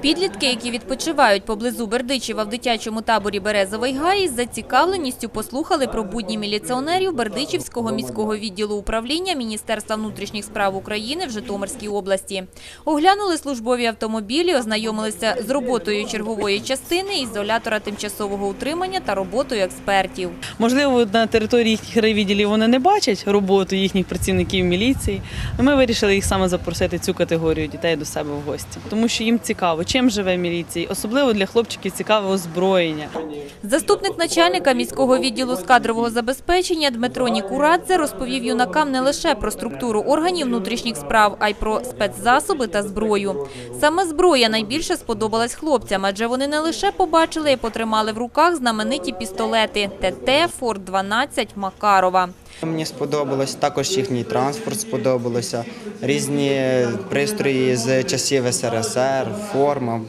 Підлітки, які відпочивають поблизу Бердичева в дитячому таборі Березовий Гай, із зацікавленістю послухали про будні міліціонерів Бердичівського міського відділу управління Міністерства внутрішніх справ України в Житомирській області. Оглянули службові автомобілі, ознайомилися з роботою чергової частини, ізолятора тимчасового утримання та роботою експертів. Можливо, на території їхніх райвідділів вони не бачать роботу їхніх працівників міліції. Ми вирішили їх саме запросити цю категорію дітей до себе в гості, тому що їм цікаво, чим живе міліція. Особливо для хлопчиків цікаве озброєння. Заступник начальника міського відділу з кадрового забезпечення Дмитро Нікурадзе розповів юнакам не лише про структуру органів внутрішніх справ, а й про спецзасоби та зброю. Саме зброя найбільше сподобалась хлопцям, адже вони не лише побачили і потримали в руках знамениті пістолети ТТ, Форт-12, Макарова. Мені сподобалось, також їхній транспорт сподобалося, різні пристрої з часів СРСР, форма.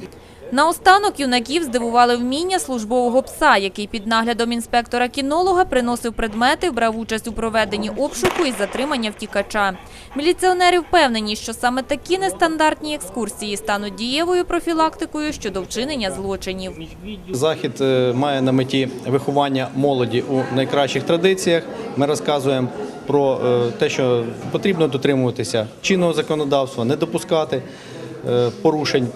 Наостанок юнаків здивували вміння службового пса, який під наглядом інспектора-кінолога приносив предмети, брав участь у проведенні обшуку і затримання втікача. Міліціонери впевнені, що саме такі нестандартні екскурсії стануть дієвою профілактикою щодо вчинення злочинів. Захід е, має на меті виховання молоді у найкращих традиціях. Ми розказуємо про е, те, що потрібно дотримуватися чинного законодавства, не допускати е, порушень